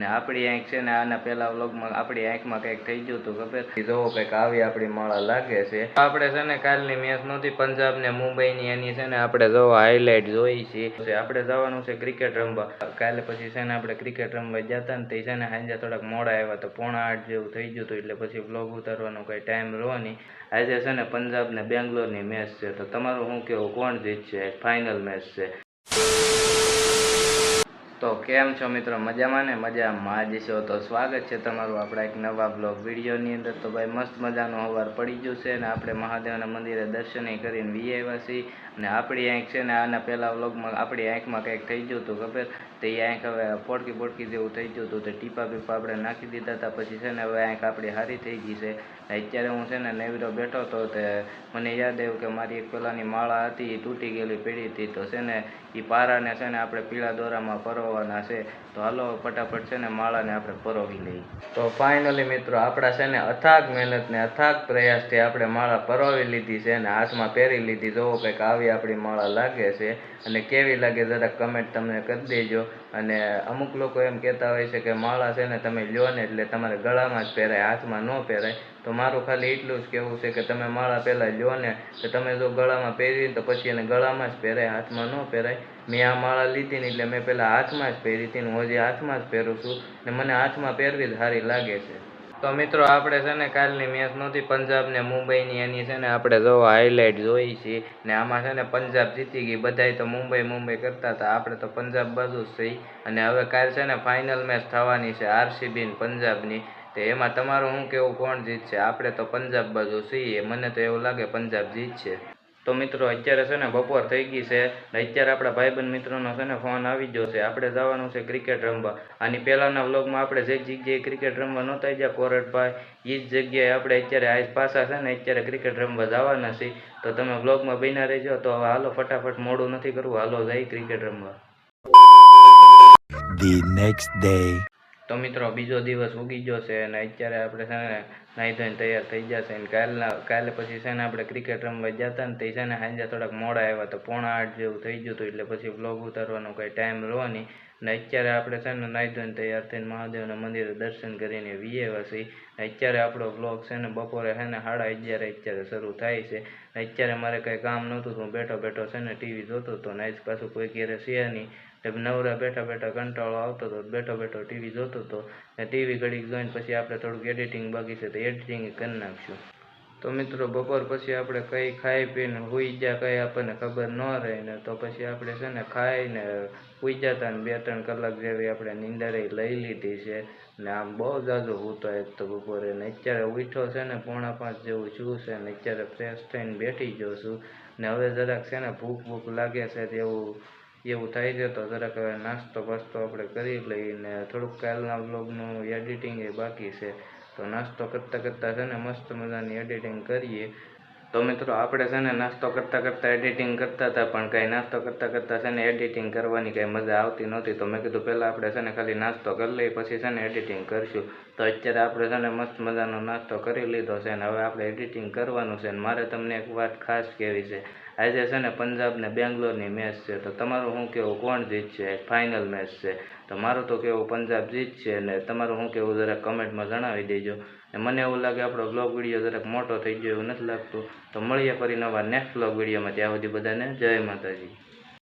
ને આપણી આંખ છે ને આના પહેલા વ્લોગમાં આપણી આંખમાં કંઈક થઈ ગયું હતું ખબર? જોવો કંઈક આવી આપણી માળા લાગે છે. આપણે છે ને કાલની મેચ નહોતી, પંજાબ ને મુંબઈની એની છે ને આપણે જોવો હાઇલાઇટ જોઈ છે. આપણે જવાનું છે ક્રિકેટ રમવા. કાલે પછી છે ને આપણે ક્રિકેટ રમવા જતા ને તે છે ને સાંજે થોડાક મોડા આવ્યા તો પોણા આઠ જેવું થઈ ગયું હતું, એટલે પછી વ્લોગ ઉતારવાનો કંઈ ટાઈમ રહ્યો નહીં આજે છે ને પંજાબ ને બેંગ્લોરની મેચ છે, તો તમારું શું કેવું? કોણ જીતશે? ફાઇનલ મેચ છે. તો કેમ છો મિત્રો? મજામાં ને? મજામાં. જ છો. તો સ્વાગત છે તમારું આપણા એક નવા બ્લોગ વિડીયોની અંદર. તો ભાઈ મસ્ત મજાનો હવાર પડી ગયું છે અને આપણે મહાદેવના મંદિરે દર્શને કરીને વી આવ્યા છીએ. અને આપણી આંખ છે ને આના પહેલાં વ્લોગમાં આપણી આંખમાં કંઈક થઈ ગયું હતું, ખબર? તો એ આંખ હવે પોટકી પોટકી જેવું થઈ ગયું હતું. તો ટીપા પીપા આપણે નાખી દીધા હતા. પછી છે ને હવે આંખ આપણી સારી થઈ ગઈ છે. અત્યારે હું છે ને નેવરો બેઠો હતો તે મને યાદ આવ્યું કે મારી એક પેલાની માળા હતી, એ તૂટી ગયેલી પડી હતી. તો છે ને એ પારાને છે ને આપણે પીળા દોરામાં પરોવાના છે. તો હાલો, ફટાફટ છે ને માળાને આપણે પરોવી લઈએ. તો ફાઇનલી મિત્રો, આપણા છે ને અથાગ મહેનત ને અથાગ પ્રયાસથી આપણે માળા પરોવી લીધી છે અને હાથમાં પહેરી લીધી. જોવો કંઈક આવી આપણી માળા લાગે છે અને કેવી લાગે જરાક કમેન્ટ તમને કરી દેજો. અને અમુક લોકો એમ કહેતા હોય છે કે માળા છે ને તમે લ્યો ને એટલે તમારે ગળામાં જ પહેરાય, હાથમાં ન પહેરાય. તો મારું ખાલી એટલું જ કહેવું છે કે તમે માળા પહેલાં લ્યો ને, તો તમે જો ગળામાં પહેરી તો પછી એને ગળામાં જ પહેરાય, હાથમાં ન પહેરાય. મેં આ માળા લીધી ને એટલે મેં પહેલાં હાથમાં જ પહેરી હતી હું હજી હાથમાં જ પહેરું છું ને મને હાથમાં પહેરવી જ સારી લાગે છે. તો મિત્રો, આપણે છે ને કાલની મેચ નહોતી પંજાબ ને મુંબઈની, એની છે ને આપણે જો હાઇલાઇટ જોઈ છે ને આમાં છે ને પંજાબ જીતી ગઈ બધાય તો મુંબઈ મુંબઈ કરતા હતા. આપણે તો પંજાબ બાજુ જ થઈ અને હવે કાલ છે ને ફાઇનલ મેચ થવાની છે આરસીબી ને પંજાબની. તો એમાં તમારું શું કેવું કોણ જીતશે? આપણે તો પંજાબ બાજુ છીએ. મને તો એવું લાગે પંજાબ જીતશે. તો મિત્રો, અત્યારે છે ને બપોર થઈ ગઈ છે અત્યારે આપણા ભાઈબંધ મિત્રોનો છે ને ફોન આવી ગયો છે. આપણે જવાનું છે ક્રિકેટ રમવા. આની પહેલાંના વ્લોગમાં આપણે જે જગ્યાએ ક્રિકેટ રમવા નહોતા ગયા, કોરટભાઈ એ જ જગ્યાએ આપણે અત્યારે આજ પાછા છે ને અત્યારે ક્રિકેટ રમવા જવાના છીએ. તો તમે વ્લોગમાં બન્યા રહેજો. તો હવે હાલો ફટાફટ મોડું નથી કરવું. હાલો જાય ક્રિકેટ રમવા. The next day. તો મિત્રો, બીજો દિવસ ઉગી ગયો છે અને અત્યારે આપણે છે ને નાહી ધોઈને તૈયાર થઈ જશે અને કાલના, કાલે પછી છે ને આપણે ક્રિકેટ રમવા જતા ને તે છે ને સાંજે થોડાક મોડા આવ્યા તો પોણા આઠ જેવું થઈ ગયું હતું એટલે પછી વ્લોગ ઉતારવાનો કંઈ ટાઈમ રહ્યો નહીં. ને અત્યારે આપણે છે ને નાહી ધોઈને તૈયાર થઈને મહાદેવના મંદિરે દર્શન કરીને વીએવા છીએ અત્યારે આપણો વ્લોગ છે ને બપોરે છે ને સાડા અગિયારે અત્યારે શરૂ થાય છે. અત્યારે મારે કંઈ કામ નહોતું હું બેઠો બેઠો છે ને ટીવી જોતો હતો ને આજ પાછું કોઈ ઘેરે છે નહીં. નવરા બેઠા બેઠા કંટાળો આવતો હતો બેઠો બેઠો ટીવી જોતો હતો ને ટીવી ઘડીક જોઈને પછી આપણે થોડુંક એડિટિંગ બાકી છે તો એડિટિંગ કરી નાખશું. તો મિત્રો, બપોર પછી આપણે કંઈ ખાઈ પીને હુઈ ગયા કંઈ આપણને ખબર ન રહે ને, તો પછી આપણે છે ને ખાઈને હોઈ જતા ને બે ત્રણ કલાક જેવી આપણે નીંદરે લઈ લીધી છે. ને આમ બહુ જાજો હૂતો એક તો બપોરે ને અત્યારે ઉઠ્યો છે ને, પોણા પાંચ જેવું છું છે ને, અત્યારે ફ્રેશ થઈને બેઠી ગયો છું. ને હવે જરાક છે ને ભૂખ ભૂખ લાગે છે તેવું એવું થાય છે તો જરાક હવે નાસ્તો બાસ્તો આપણે કરી લઈને થોડુંક કાલના બ્લોગનું એડિટિંગ એ બાકી છે. તો નાસ્તો કરતાં કરતાં છે ને મસ્ત મજાની એડિટિંગ કરીએ. તો મિત્રો આપણે છે ને નાસ્તો કરતાં કરતાં એડિટિંગ કરતા હતા પણ કાંઈ નાસ્તો કરતાં કરતાં છે ને એડિટિંગ કરવાની કાંઈ મજા આવતી નહોતી. તો મેં કીધું પહેલાં આપણે છે ને ખાલી નાસ્તો કરી લઈએ પછી છે ને એડિટિંગ કરશું. તો અત્યારે આપણે છે ને મસ્ત મજાનો નાસ્તો કરી લીધો છે ને હવે આપણે એડિટિંગ કરવાનું છે ને મારે તમને એક વાત ખાસ કહેવી છે. આજે છે ને પંજાબ ને બેંગ્લોરની મેચ છે, તો તમારું શું કહેવું કોણ જીતશે? ફાઇનલ મેચ છે. તો મારું તો કહેવું પંજાબ જીતશે ને તમારું શું કહેવું જરાક કમેન્ટમાં જણાવી દેજો. ને મને એવું લાગે આપણો બ્લોગ વીડિયો જરાક મોટો થઈ ગયો એવું નથી લાગતું. તો મળીએ ફરી નવા નેક્સ્ટ બ્લોગ વિડીયોમાં. ત્યાં સુધી બધાને જય માતાજી.